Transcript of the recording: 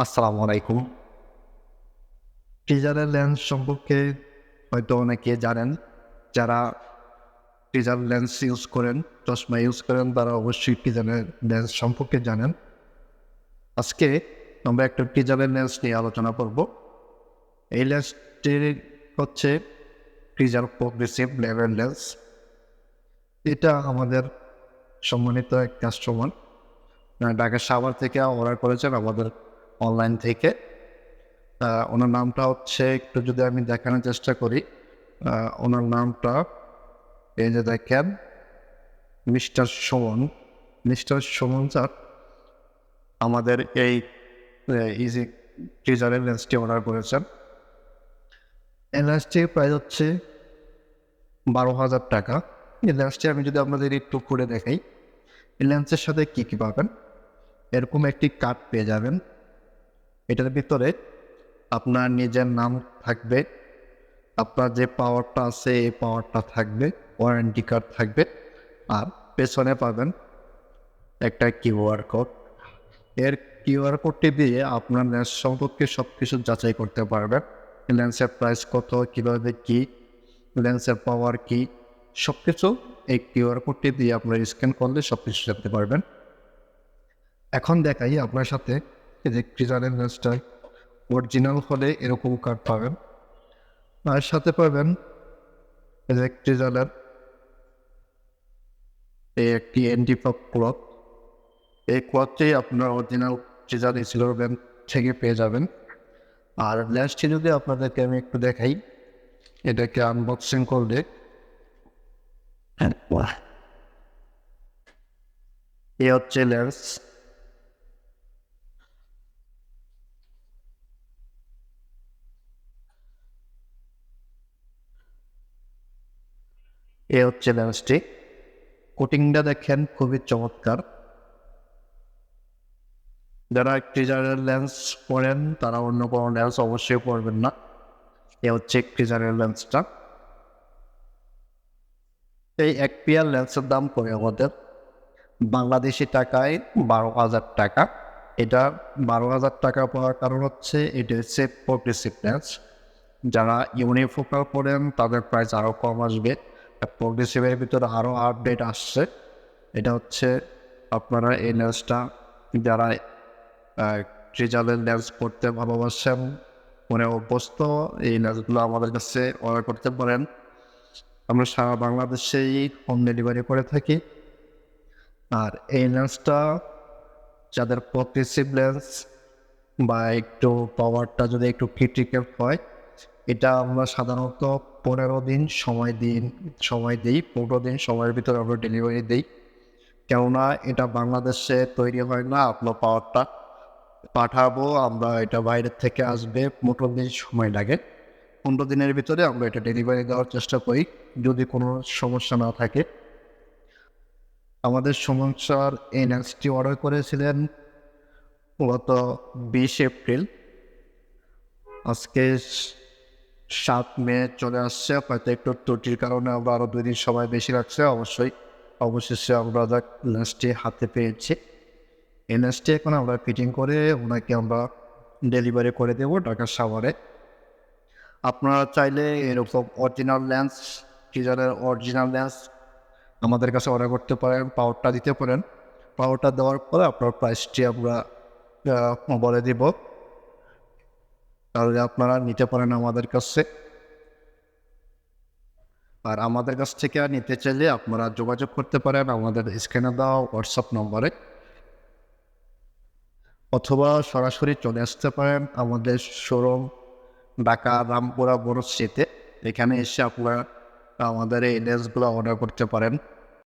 আসসালামু আলাইকুম। টিজারের লেন্স সম্পর্কে হয়তো অনেকে জানেন, যারা টিজার লেন্স ইউজ করেন, চশমা ইউজ করেন, তারা অবশ্যই টিজারের লেন্স সম্পর্কে জানেন। আজকে আমরা একটা টিজারের লেন্স নিয়ে আলোচনা করব। এই লেন্সটি হচ্ছে টিজার প্রোগ্রেসিভ লেভেল লেন্স। এটা আমাদের সম্মানিত এক কাস্টমার। ঢাকা সাভার থেকে অর্ডার করেছেন আমাদের অনলাইন থেকে। ওনার নামটা হচ্ছে, একটু যদি আমি দেখানোর চেষ্টা করি ওনার নামটা এই যে দেখেন, mister Suman, mister Soman sir, আমাদের এই ইজি ট্রিজারের লেন্সটি অর্ডার করেছেন। এই লেন্সটির প্রাইস হচ্ছে বারো হাজার টাকা। এই লেন্সটি আমি যদি আপনাদের একটু করে দেখাই, এই লেন্সের সাথে কী কী পাবেন? এরকম একটি কার্ড পেয়ে যাবেন। এটার ভিতরে আপনার নিজের নাম থাকবে, আপনার যে পাওয়ারটা আছে এই পাওয়ারটা থাকবে ওয়ারেন্টি কার্ড থাকবে, আর পেছনে পাবেন একটা কিউআর কোড এর কিউআর কোডটি দিয়ে আপনার লেন্স সম্পর্কে সব কিছু যাচাই করতে পারবেন। লেন্সের প্রাইস কত, কীভাবে কী লেন্সের পাওয়ার কী সব কিছু এই কিউআর কোডটি দিয়ে আপনার স্ক্যান করলে সব কিছু জানতে পারবেন। এখন দেখাই আপনার সাথে এই যে ক্রিজারের লেন্সটা অরিজিনাল হলে এরকম কার্ড পাবেন। আর সাথে পাবেন এই যে এই একটি ক্লথ এই আপনার অরিজিনাল ক্রিজার সিলভার ব্যাংক থেকে পেয়ে যাবেন। আর লেন্সটি যদি আপনাদেরকে আমি একটু দেখাই, এটাকে আনবক্সিং করলে এ হচ্ছে লেন্স এ হচ্ছে লেন্সটি কোটিংটা দেখেন, খুবই চমৎকার। যারা ক্রিজারের লেন্স পরেন তারা অন্য কোনো লেন্স অবশ্যই পরবেন না। এ হচ্ছে ক্রিজারের লেন্সটা এই এক পিয়ার লেন্সের দাম পড়ে আমাদের বাংলাদেশি টাকায় বারো হাজার টাকা। এটা বারো হাজার টাকা পাওয়ার কারণ হচ্ছে, এটা হচ্ছে প্রোগ্রেসিভ লেন্স যারা ইউনিফোকাল পড়েন, তাদের প্রাইস আরও কম আসবে। প্রোগ্রেসিভের ভিতরে আরও আপডেট আসছে। এটা হচ্ছে আপনারা এই লেন্সটা যারা ট্রিজালের লেন্স পড়তে ভালোবাসেন, মনে অভ্যস্ত, এই লেন্সগুলো আমাদের কাছে অর্ডার করতে পারেন। আমরা সারা বাংলাদেশেই হোম ডেলিভারি করে থাকি। আর এই লেন্সটা যাদের প্রগ্রেসিভ লেন্স বা একটু পাওয়ারটা যদি একটু ক্রিটিক্যাল হয়, এটা আমরা সাধারণত পনেরো দিন সময় দিন সময় দিই, পনেরো দিন সময়ের ভিতরে আমরা ডেলিভারি দিই। কেননা এটা বাংলাদেশে তৈরি হয় না আপনার পাওয়ারটা। পাঠাবো, আমরা এটা বাইরের থেকে আসবে, পনেরো দিন সময় লাগে। পনেরো দিনের ভিতরে আমরা এটা ডেলিভারি দেওয়ার চেষ্টা করি, যদি কোনো সমস্যা না থাকে। আমাদের সমস্যার এই লেন্সটি অর্ডার করেছিলেন গত বিশ এপ্রিল। আজকে সাত মে চলে আসছে হয়তো একটু ত্রুটির কারণে আমরা আরও দুই দিন সময় বেশি লাগছে অবশ্যই, অবশেষে আমরা লেন্সটি হাতে পেয়েছি। এই লেন্সটি এখন আমরা ফিটিং করে ওনাকে আমরা ডেলিভারি করে দেবো ঢাকার সাভারে। আপনারা চাইলে এরকম অরিজিনাল লেন্স টিজারের অরিজিনাল লেন্স আমাদের কাছে অর্ডার করতে পারেন পাওয়ারটা দিতে পারেন। পাওয়ারটা দেওয়ার পরে আপনার প্রাইসটি আমরা বলে দিব। তাহলে আপনারা নিতে পারেন আমাদের কাছে। আর আমাদের কাছ থেকে নিতে চাইলে আপনারা যোগাযোগ করতে পারেন আমাদের স্ক্যানে দেওয়া হোয়াটসঅ্যাপ নম্বরে। অথবা সরাসরি চলে আসতে পারেন আমাদের শোরুম ঢাকা রামপুরা বড় সিতে এখানে এসে আপনারা আমাদের এই লেন্সগুলো অর্ডার করতে পারেন।